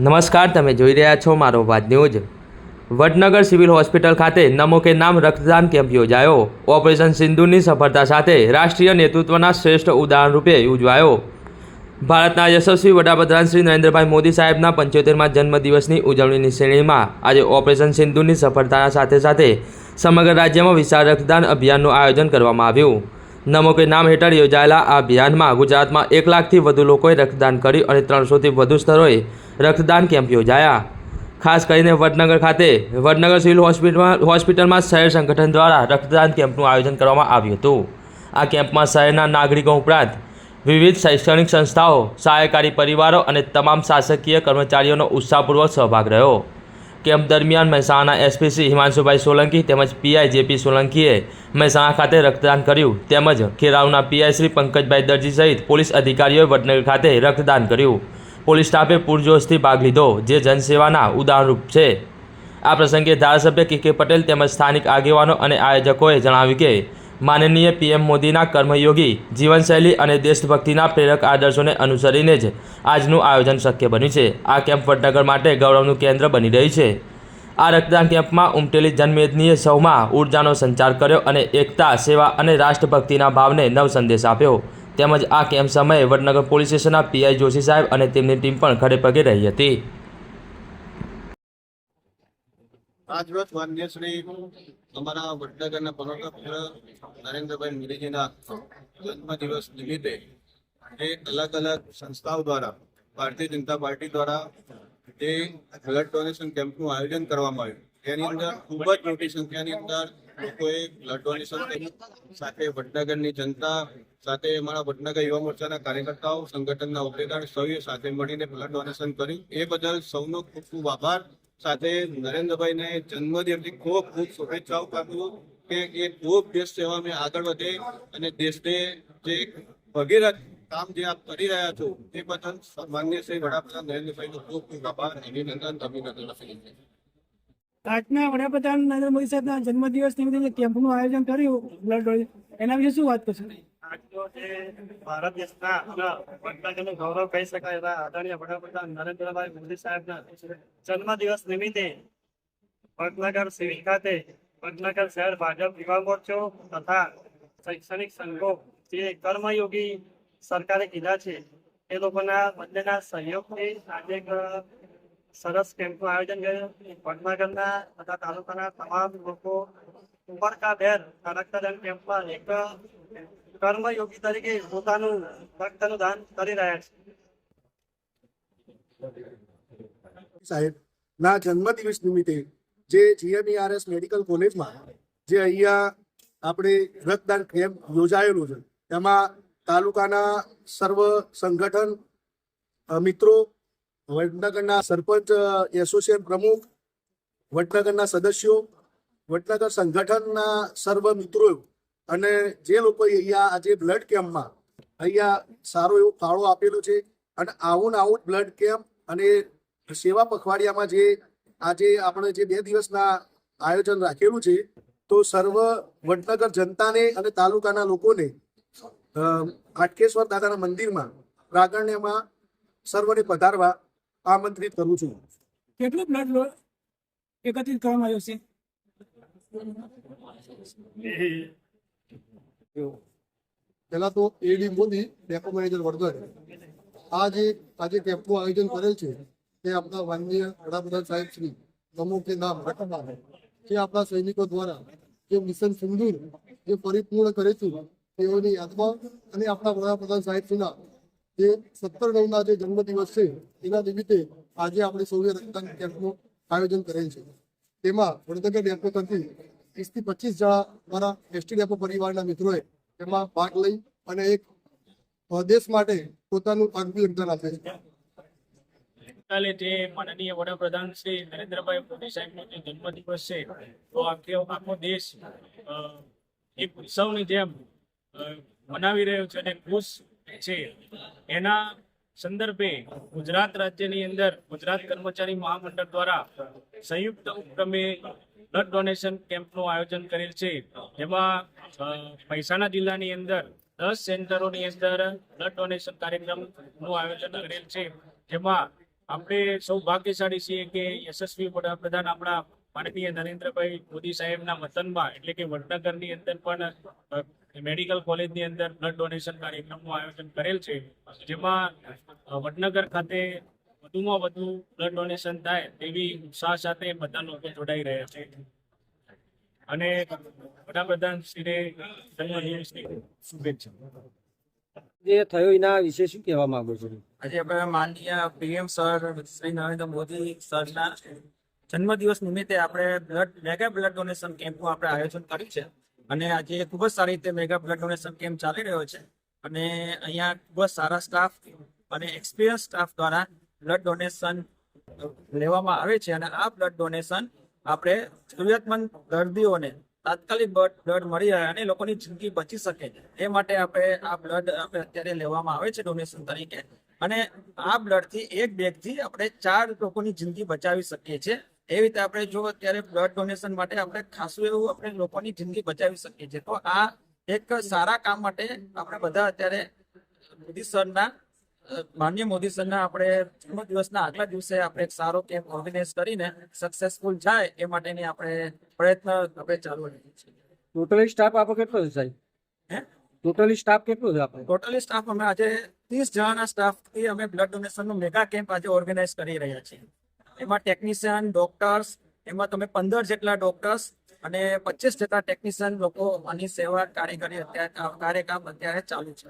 નમસ્કાર, તમે જોઈ રહ્યા છો મારો વાત ન્યૂઝ. વડનગર સિવિલ હોસ્પિટલ ખાતે નમો કે નામ રક્તદાન કેમ્પ યોજાયો. ઓપરેશન સિંધુની સફળતા સાથે રાષ્ટ્રીય નેતૃત્વના શ્રેષ્ઠ ઉદાહરણ રૂપે ઉજવાયો. ભારતના યશસ્વી વડાપ્રધાન શ્રી નરેન્દ્રભાઈ મોદી સાહેબના પંચોતેરમાં જન્મદિવસની ઉજવણીની શ્રેણીમાં આજે ઓપરેશન સિંધુની સફળતાના સાથે સાથે સમગ્ર રાજ્યમાં વિશાળ રક્તદાન અભિયાનનું આયોજન કરવામાં આવ્યું. નમો કે નામ હેઠળ યોજાયેલા આ અભિયાનમાં ગુજરાતમાં એક લાખથી વધુ લોકોએ રક્તદાન કર્યું અને ત્રણસોથી વધુ સ્થળોએ રક્તદાન કેમ્પ યોજાયા. ખાસ કરીને વડનગર ખાતે, વડનગર સિવિલ હોસ્પિટલમાં હોસ્પિટલમાં શહેર સંગઠન દ્વારા રક્તદાન કેમ્પનું આયોજન કરવામાં આવ્યું હતું. આ કેમ્પમાં શહેરના નાગરિકો ઉપરાંત વિવિધ શૈક્ષણિક સંસ્થાઓ, સહાયકારી પરિવારો અને તમામ શાસકીય કર્મચારીઓનો ઉત્સાહપૂર્વક સહભાગ રહ્યો. કેમ્પ દરમિયાન મહેસાણાના એસપીસી હિમાંશુભાઈ સોલંકી તેમજ પીઆઈ જેપી સોલંકીએ મહેસાણા ખાતે રક્તદાન કર્યું. તેમજ ખેરાઉના પીઆઈ શ્રી પંકજભાઈ દરજી સહિત પોલીસ અધિકારીઓએ વડનગર ખાતે રક્તદાન કર્યું. પોલીસ સ્ટાફે પૂરજોશથી ભાગ લીધો, જે જનસેવાના ઉદાહરણરૂપ છે. આ પ્રસંગે ધારાસભ્ય કે કે પટેલ તેમજ સ્થાનિક આગેવાનો અને આયોજકોએ જણાવ્યું કે માનનીય પીએમ મોદીના કર્મયોગી, જીવનશૈલી અને દેશભક્તિના પ્રેરક આદર્શોને અનુસરીને જ આજનું આયોજન શક્ય બન્યું છે. આ કેમ્પ વડનગર માટે ગૌરવનું કેન્દ્ર બની રહ્યું છે. આ રક્તદાન કેમ્પમાં ઉમટેલી જનમેદનીએ સૌમાં ઉર્જાનો સંચાર કર્યો અને એકતા, સેવા અને રાષ્ટ્રભક્તિના ભાવને નવ સંદેશ આપ્યો. તેમજ આ કેમ્પ સમયે વડનગર પોલીસ સ્ટેશનના પીઆઈ જોશી સાહેબ અને તેમની ટીમ પણ ખડે પગે રહી હતી. આજરોજ માન્ય શ્રી અમારા વડનગરના પનોતર નરેન્દ્રભાઈ મોદીજીના જન્મદિવસ નિમિત્તે જે અલગ અલગ સંસ્થાઓ દ્વારા, ભારતીય જનતા પાર્ટી દ્વારા જે બ્લડ ડોનેશન કેમ્પનું આયોજન કરવામાં આવ્યું. તેની અંદર ખૂબ જ મોટી સંખ્યાની અંદર લોકોએ બ્લડ ડોનેશન કર્યું. સાથે વડનગરની જનતા, સાથે અમારા વડનગર યુવા મોરચાના કાર્યકર્તાઓ, સંગઠનના હોદ્દેદાર સૌએ સાથે મળીને બ્લડ ડોનેશન કર્યું. એ બદલ સૌનો ખૂબ ખૂબ આભાર. સાથે નરેન્દ્રભાઈને જન્મદિવસની ખૂબ ખૂબ શુભેચ્છાઓ પાઠવું કે એ ખૂબ દેશ સેવામાં આગળ વધે અને દેશને જે ભગીરથ કામ જે આપ કરી રહ્યા છો તે બદલ માન્ય શ્રી વડાપ્રધાન નરેન્દ્રભાઈનો ખૂબ ખૂબ આભાર અભિનંદન અભિનંદન આપી આજના વડાપ્રધાન નરેન્દ્ર મોદી સાહેબના જન્મદિવસ નિમિત્તે જે કેમ્પનું આયોજન કર્યું બ્લડ એના વિશે શું વાત કરશો? ભારત દેશના વડપ્રધાન ગૌરવ કહી શકાય એવા આદરણીય વડાપ્રધાન નરેન્દ્રભાઈ મોદી સાહેબના જન્મદિવસ નિમિત્તે વડનગર સિવિલ ખાતે વડનગર શહેર ભાજપ યુવા મોરચો તથા શૈક્ષણિક સંઘો જે કર્મયોગી સરકારે કીધા છે, એ લોકોના બંનેના સહયોગથી આજે એક સરસ કેમ્પનું આયોજન કર્યું. વડનગરના તથા તાલુકાના તમામ લોકો ઉમરકાભેર રક્તદાન કેમ્પમાં એક કર્મયોગી તરીકે પોતાનું ભક્તનું દાન કરી રહ્યા છે. સાહેબ, ના જન્મદિવસ નિમિત્તે જે જીએમઈઆરએસ મેડિકલ કોલેજમાં જે અહીંયા આપણે રક્તદાન કેમ્પ યોજાયેલું છે, એમાં તાલુકાના સર્વ સંગઠન મિત્રો, વડનગરના સરપંચ, એસોસિએશન પ્રમુખ, વડનગરના સદસ્યો, વડનગર સંગઠનના સર્વ મિત્રો અને જે લોકોએ અહીંયા આજે બ્લડ કેમ્પમાં અહીંયા સારો એવો ફાળો આપેલો છે અને આવું ને આવું બ્લડ કેમ્પ અને સેવા પખવાડિયામાં જે આજે આપણે જે બે દિવસના આયોજન રાખેલું છે તો સર્વ વડનગર જનતાને અને તાલુકાના લોકોને હાટકેશ્વર દાદાના મંદિરમાં પ્રાગણ્યમાં સર્વને પધારવા આમંત્રિત કરું છું. કેટલું બ્લડ એકત્રિત કરવામાં આવ્યું છે? પહેલા તો AD Modi depot manager Vadnagar આ જે આજે કેમ્પનું આયોજન કરેલ છે, તે આપણા માનનીય વડાપ્રધાન સાહેબ શ્રી નમો નામ રકમા જે આપણા સૈનિકો દ્વારા જે મિશન સિંદૂર જે પરિપૂર્ણ કરે છે, તેઓની યાદમાં અને આપણા વડાપ્રધાન સાહેબ શ્રીના જે સત્તર નવના જે જન્મદિવસ છે, એના નિમિત્તે આજે આપણે સૌએ રક્તદાન કેમ્પનું આયોજન કરેલ છે. તેમાં વડનગર ડેપો તરફથી વીસથી પચીસ જણા મારા એસટી ડેપો પરિવારના મિત્રોએ એમાં ભાગ લઈ અને એક દેશ માટે પોતાનું આગવું યોગદાન આપે છે. ગઈકાલે જે માનનીય વડાપ્રધાન શ્રી નરેન્દ્રભાઈ મોદી સાહેબનો જે જન્મદિવસ છે, તો આખો આખો દેશ એક ઉત્સવની જેમ મનાવી રહ્યો છે અને ખુશ છે. એના સંદર્ભે ગુજરાત રાજ્યની અંદર ગુજરાત કર્મચારી મહામંડળ દ્વારા સંયુક્ત ઉપક્રમે બ્લડ ડોનેશન કેમ્પનું આયોજન કરેલ છે. જેમાં મહેસાણા જિલ્લાની અંદર દસ સેન્ટરોની અંદર બ્લડ ડોનેશન કાર્યક્રમનું આયોજન કરેલ છે. જેમાં આપણે સૌ ભાગ્યશાળી છીએ કે યશસ્વી વડાપ્રધાન આપણા માનનીય નરેન્દ્રભાઈ મોદી સાહેબના વતનમાં એટલે કે વડનગરની અંદર પણ મેડિકલ કોલેજની અંદર બ્લડ ડોનેશન કાર્યક્રમનું આયોજન કરેલ છે. જેમાં વડનગર ખાતે વધુમાં વધુ બ્લડ ડોનેશન થાય તેવી ઉત્સાહ સાથે બધા લોકો જોડાઈ રહ્યા છે. અને વડાપ્રધાન શ્રીને શુભેચ્છા. જે થયો એના વિશે શું કહેવા માંગુ છું? આજે આપણે માનનીય પીએમ સર શ્રી નરેન્દ્ર મોદી સરના જન્મદિવસ નિમિત્તે આપણે બ્લડ મેગા બ્લડ ડોનેશન કેમ્પનું આપણે આયોજન કર્યું છે. અને આજે ખૂબ જ સારી રીતે મેગા બ્લડ ડોનેશન કેમ્પ ચાલી રહ્યો છે. અને અહીંયા ખૂબ જ સારા સ્ટાફ અને એક્સપિરિયન્સ સ્ટાફ દ્વારા બ્લડ ડોનેશન લેવામાં આવે છે અને આ બ્લડ ડોનેશન આપણે જરૂરિયાતમંદ દર્દીઓને તાત્કાલિક બ્લડ મળી રહે અને લોકોની જિંદગી બચી શકે. એ માટે આપણે આ બ્લડ આપણે અત્યારે લેવામાં આવે છે ડોનેશન તરીકે. અને આ બ્લડથી એક બેગથી આપણે ચાર લોકોની જિંદગી બચાવી શકીએ છીએ. એ રીતે આપણે જો અત્યારે બ્લડ ડોનેશન માટે આપણે ખાસું એવું આપણે લોકોની જિંદગી બચાવી શકીએ છીએ. તો આ એક સારા કામ માટે આપણે બધા અત્યારે મોદી સરના અ, માનનીય મોદી સરના આપણે જન્મદિવસના આગલા દિવસે આપણે એક સારો કેમ્પ ઓર્ગેનાઇઝ કરીને સક્સેસફુલ જાય એ માટેની આપણે પ્રયત્ન આપણે ચાલુ રાખીએ છીએ. ટોટલી સ્ટાફ આપો કેટલો છે સાહેબ? ટોટલી સ્ટાફ કેટલો છે આપણે ટોટલી સ્ટાફ અમે આજે ત્રીસ જણાના સ્ટાફથી અમે બ્લડ ડોનેશનનો મેગા કેમ્પ આજે ઓર્ગેનાઇઝ કરી રહ્યા છીએ. એમાં ટેકનિશિયન ડોક્ટર્સ એમાં તમે પંદર જેટલા ડોક્ટર્સ અને પચીસ જેટલા ટેકનિશિયન લોકો આની સેવા કાર્યકરી અત્યારે કાર્યકામ અત્યારે ચાલુ છે.